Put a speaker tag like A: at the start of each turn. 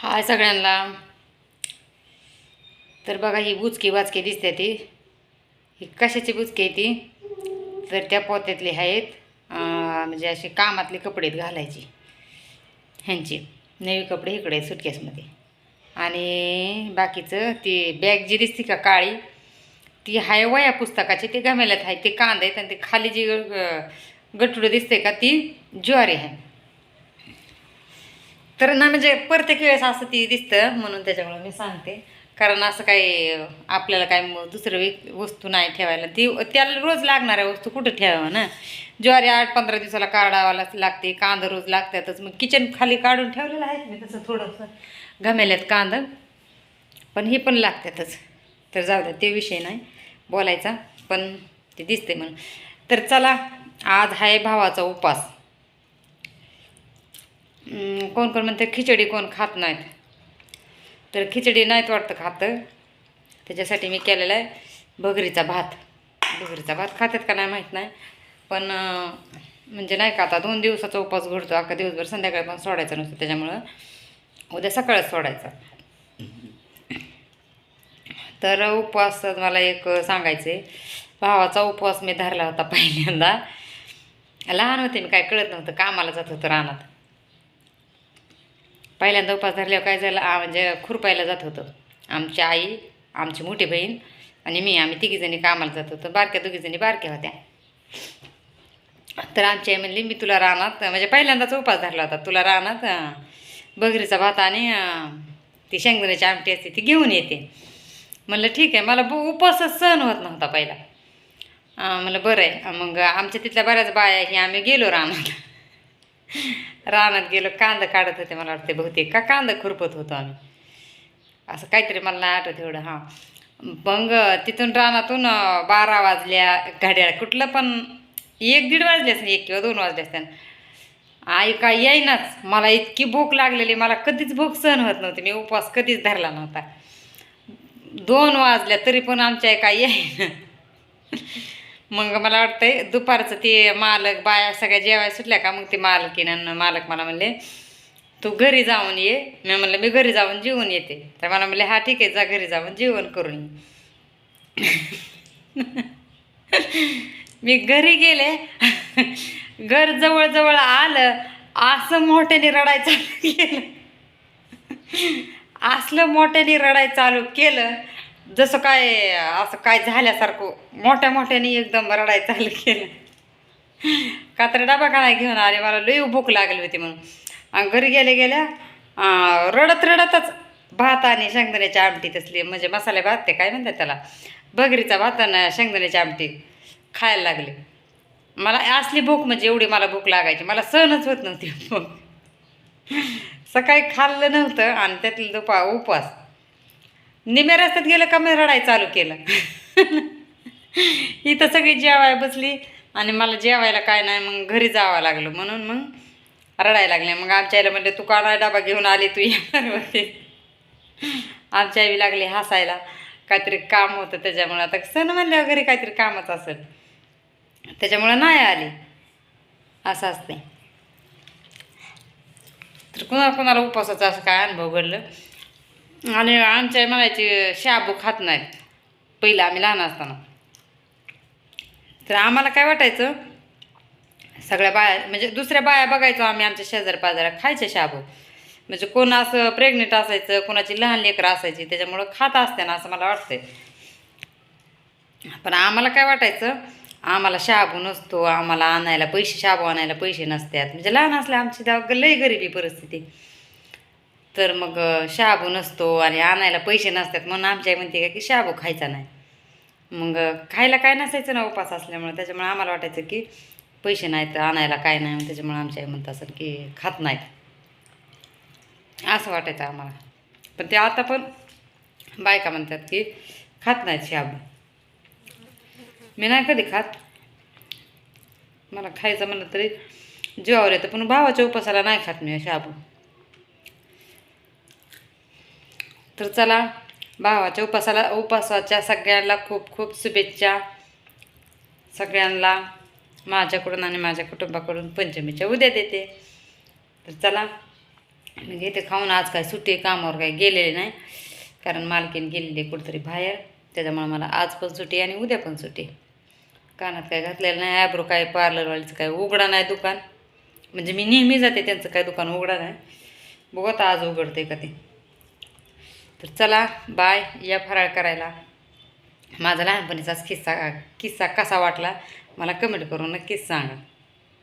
A: हाय सगळ्यांना. तर बघा ही बुचकी वाचकी दिसते ती. ही कशाची बुचकी आहे ती? तर त्या पोत्यातली आहेत म्हणजे असे कामातले कपडे आहेत घालायची. ह्यांची. नवी कपडे इकडे आहेत सुटकेसमध्ये आणि बाकीचं ती बॅग जी दिसते का काळी ती हाय वया पुस्तकाची ते गमेल्यात आहे ते कांदा आहेत आणि ते खाली जी गटुडं दिसते का ती ज्वारी आहे. तर ना म्हणजे प्रत्येक वेळेस असं ती दिसतं म्हणून त्याच्यामुळे मी सांगते. कारण असं काही आपल्याला काय दुसरं वस्तू नाही ठेवायला. ती त्याला रोज लागणाऱ्या वस्तू कुठं ठेवावं ना? ज्वारी आठ पंधरा दिवसाला काढावा लागते कांदा रोज लागतातच. मग किचन खाली काढून ठेवलेलं आहे मी तसं थोडंसं घमेल्यात कांदा. पण हे पण लागतातच. तर जाऊ द्या ते विषय नाही बोलायचा पण ते दिसते म्हणून. तर चला आज आहे भावाचा उपास. कोण कोण म्हणते खिचडी कोण खात नाहीत. तर खिचडी नाहीत वाटतं खातं. त्याच्यासाठी मी केलेला आहे भगरीचा भात. भगरीचा भात खातात का नाही माहीत नाही. पण म्हणजे नाही का आता दोन दिवसाचा उपास घडतो. अख्खा दिवसभर संध्याकाळी पण सोडायचं नसतं. त्याच्यामुळं उद्या सकाळच सोडायचा. तर उपवास मला एक सांगायचे भावाचा उपवास मी धरला होता पहिल्यांदा. लहान होते मी काय कळत नव्हतं. कामाला जात होतं रानात. पहिल्यांदा उपास धरल्यावर काय झालं? म्हणजे खुरपायला जात होतं. आमची आई आमची मोठी बहीण आणि मी आम्ही तिघीजणी कामाला जात होतो. बारक्या दोघीजणी बारक्या होत्या. तर आमची आई म्हणली मी तुला रानात म्हणजे पहिल्यांदाच उपास धरला होता. तुला रानात बगरीचा भात आणि ती शेंगदाण्याची आमटी असते ती घेऊन येते. म्हणलं ठीक आहे. मला ब- उपवासच सहन होत नव्हता पहिला. म्हणलं बरं आहे. मग आमच्या तिथल्या बऱ्याच बाया ही आम्ही गेलो रानात. रानात गेलो कांदा काढत होते मला वाटते बहुतेक. का कांदा खुरपत होतो आम्ही. असं काहीतरी मला नाही आठवत एवढं हां. मग तिथून रानातून बारा वाजल्या घड्याळ कुठलं पण एक दीड वाजले असते एक किंवा दोन वाजले असते आई काय येईनाच. मला इतकी भूक लागलेली मला कधीच भूक सहन होत नव्हती. मी उपवास कधीच धरला नव्हता. दोन वाजल्या तरी पण आमच्या आई येईना. मग मला वाटतंय दुपारचं ते मालक बाया सगळ्या जेवायला सुटल्या का मग ते मालकीनं मालक मला म्हणले तू घरी जाऊन ये. मी म्हणलं मी घरी जाऊन जेवून येते. तर मला म्हणले हा ठीक आहे जा घरी जाऊन जेवण करून ये. मी घरी गेले घर जवळजवळ आलं असं मोठ्याने रडाय चालू केलं. असलं मोठ्याने रडाय चालू केलं जसं काय असं काय झाल्यासारखं मोठ्या मोठ्याने एकदम रडाय चालू केलं. का तर डबा काढाय घेऊन आले मला लई भूक लागली होती म्हणून. आणि घरी गेले गेल्या रडत रडतच भात आणि शेंगदाण्याची आमटी तसली म्हणजे मसाले भात ते काय म्हणतात त्याला बगरीचा भात आणि शेंगदाण्याची आमटी खायला लागले. मला असली भूक म्हणजे एवढी मला भूक लागायची मला सहनच होत नव्हती. भूक सकाळी खाल्लं नव्हतं आणि त्यातलं दुपा उपवास. निम्या रस्त्यात गेलं का मी रडाय चालू केलं? इथं सगळी जेवाय बसली आणि मला जेवायला काय नाही मग घरी जावं लागलं. म्हणून मग रडायला लागले. मग आमच्या आईला म्हणले तू काना डबा घेऊन आली तू येणार आमच्या आई लागली हसायला. काहीतरी काम होतं त्याच्यामुळं. आता सण म्हणल्यावर घरी काहीतरी कामच असेल. त्याच्यामुळं नाही आली. असं असते तर कुणाला कुणाला उपवासाचा असं काय अनुभव घडलं? आणि आमच्या म्हणायचे म्हणायची शाबू खात नाहीत. पहिलं आम्ही लहान असताना. तर आम्हाला काय वाटायचं? सगळ्या बाया म्हणजे दुसऱ्या बाया बघायचो आम्ही आमच्या शेजार पाजारा खायचे शाबू. म्हणजे कोण असं प्रेग्नेंट असायचं कोणाची लहान लेकरं असायची त्याच्यामुळं खात असते ना असं मला वाटतंय. पण आम्हाला काय वाटायचं? आम्हाला शाबू नसतो आम्हाला आणायला पैसे शाबू आणायला पैसे नसतात. म्हणजे लहान असल्या आमची तेव्हा लई गरिबी परिस्थिती. तर मग शाबू नसतो आणि आणायला पैसे नसतात म्हणून आमच्या आई म्हणते का की शाबू खायचा नाही. मग खायला काय नसायचं ना उपास असल्यामुळे. त्याच्यामुळे आम्हाला वाटायचं की पैसे नाहीत आणायला काय नाही. त्याच्यामुळे आमच्या आई म्हणत असं की खात नाहीत. असं वाटायचं आम्हाला. पण ते आता पण बायका म्हणतात की खात नाहीत शाबू मी नाही कधी खात. मला खायचं म्हणलं तरी जीवावर येतं पण भावाच्या उपासाला नाही खात मी शाबू तर चला भावाच्या उपासाला उपासाच्या सगळ्यांना खूप खूप शुभेच्छा. सगळ्यांना माझ्याकडून आणि माझ्या कुटुंबाकडून पंचमीच्या उद्या देते. तर चला मी घेते खाऊन. आज काय सुट्टी कामावर काय गेलेले नाही. कारण मालकीन गेलेली कुठंतरी कुठेतरी बाहेर. त्याच्यामुळे मला आज पण सुट्टी आहे आणि उद्या पण सुट्टी कानात काय घातलेलं नाही ॲब्रो काय पार्लरवालीचं काय उघडा नाही दुकान. म्हणजे मी नेहमी जाते त्यांचं काय दुकान उघडा नाही. बघू आता आज उघडते का ते. तर चला बाय या फराळ करायला. माझा लहानपणीचाच किस्सा किस्सा कसा वाटला मला कमेंट करून नक्कीच सांगा.